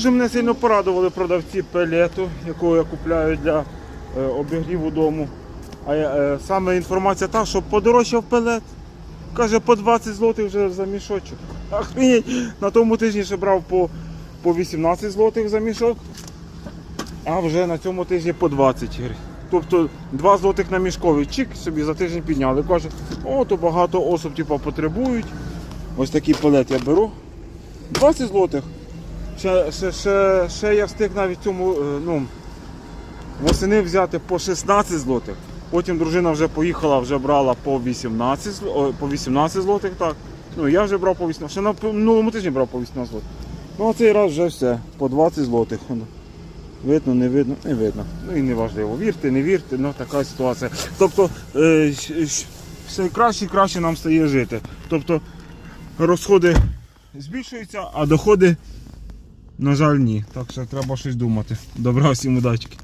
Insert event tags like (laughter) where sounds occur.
Дуже мене сильно порадували продавці пелету, яку я купляю для е, обігріву дому. А я, е, саме інформація та, що подорожчав пелет. Каже, по 20 злотих вже за мішочок. Охренеть, (laughs) на тому тижні ще брав по, по 18 злотих за мішок, а вже на цьому тижні по 20 гривень. Тобто 2 злотих на мішковий чик собі за тиждень підняли. Каже, о, то багато особ типу, потребують. Ось такий пелет я беру. 20 злотих. Ще, ще, ще, ще я встиг навіть цьому е, ну, восени взяти по 16 злотих. Потім дружина вже поїхала, вже брала по 18, по 18 злотих. Так. Ну, я вже брав по 18, ще на минулому тижні брав по 18 злотих. Ну а цей раз вже все, по 20 злотих. Видно, не видно, не видно. Ну і не важливо. Вірте, не вірте, ну така ситуація. Тобто е, все краще і краще нам стає жити. Тобто розходи збільшуються, а доходи, на жаль, ні. Так що треба щось думати. Добра всім удачки.